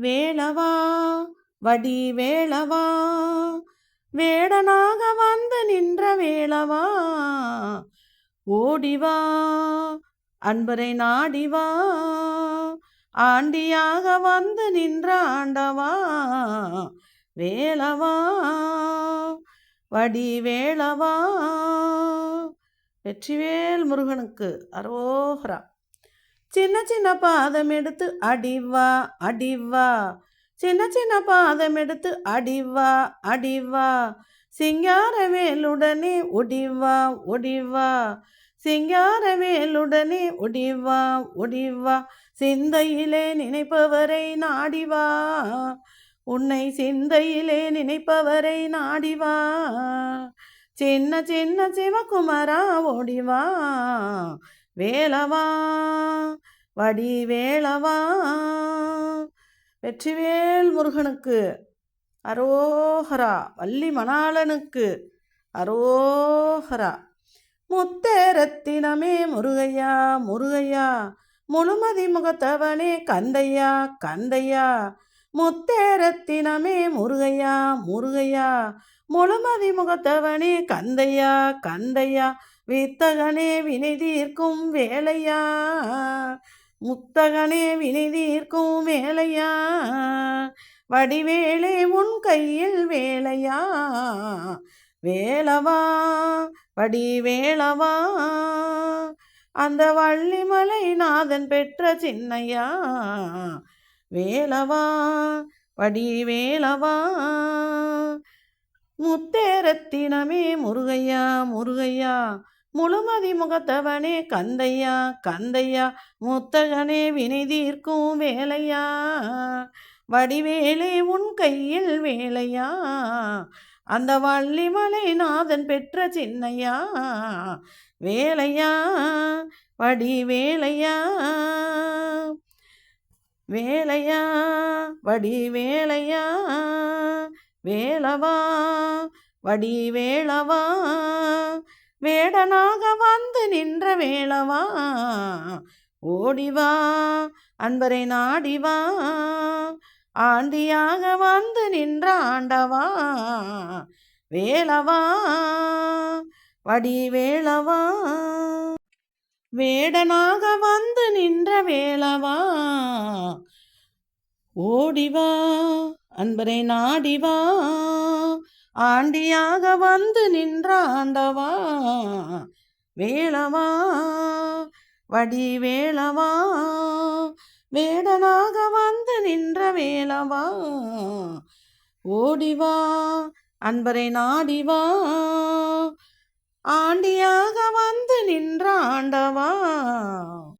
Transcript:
வேளவா வடி வேளவா வேடனாக வந்து நின்ற வேளவா ஓடிவா அன்பரை நாடிவா ஆண்டியாக வந்து நின்ற ஆண்டவா வேளவா வடி வேளவா. வெற்றிவேல் முருகனுக்கு அரோகரா. சின்ன சின்ன பாதம் எடுத்து அடிவா அடிவா சின்ன சின்ன பாதம் எடுத்து அடிவா அடிவா சிங்கார வேலுடனே ஒடிவா ஒடிவா சிங்கார வேலுடனே ஒடிவா ஒடிவா சிந்தையிலே நினைப்பவரை நாடிவா உன்னை சிந்தையிலே நினைப்பவரை நாடிவா சின்ன சின்ன சிவகுமாரா ஓடிவா வேலவா வடி வேலவா வெற்றிவேல் முருகனுக்கு அரோஹரா. வள்ளி மணாளனுக்கு அரோஹரா. முத்தேரத்தினமே முருகையா முருகையா. முழுமதி முகத்தவனே கந்தையா கந்தையா. முத்தேரத்தினமே முருகையா முருகையா. முழுமதி முகத்தவனே கந்தையா கந்தையா. வித்தகனே வினை தீர்க்கும் வேலையா? முத்தகனே வினை தீர்க்கும் வேலையா? வடிவேலே உன் கையில் வேலையா? வேலவா? வடிவேலவா? அந்த வள்ளிமலை நாதன் பெற்ற சின்னையா? வேலவா? வடிவேலவா? முத்தேரத்தினமே முருகையா முருகையா? முழுமதி முகத்தவனே கந்தையா கந்தையா முத்தகனே வினை தீர்க்கும் வேலையா? வடிவேலே உன் கையில் வேலையா? அந்த வள்ளிமலை நாதன் பெற்ற சின்னையா? வேலையா? வடி வேலையா? வேலையா வடி வேலையா வேலவா? வடி வேளவா வேடனாக வந்து நின்ற வேளவா? ஓடிவா அன்பரை நாடிவா ஆண்டியாக வந்து நின்ற ஆண்டவா? வேலவா வடி வேளவா? வேடனாக வந்து நின்ற வேளவா? ஓடிவா அன்பரை நாடிவா ஆண்டியாக வந்து நின்றாண்டவா வேளவா? வடி வேளவா? வேடனாக வந்து நின்ற வேளவா? ஓடிவா அன்பரை நாடிவா? ஆண்டியாக வந்து நின்ற ஆண்டவா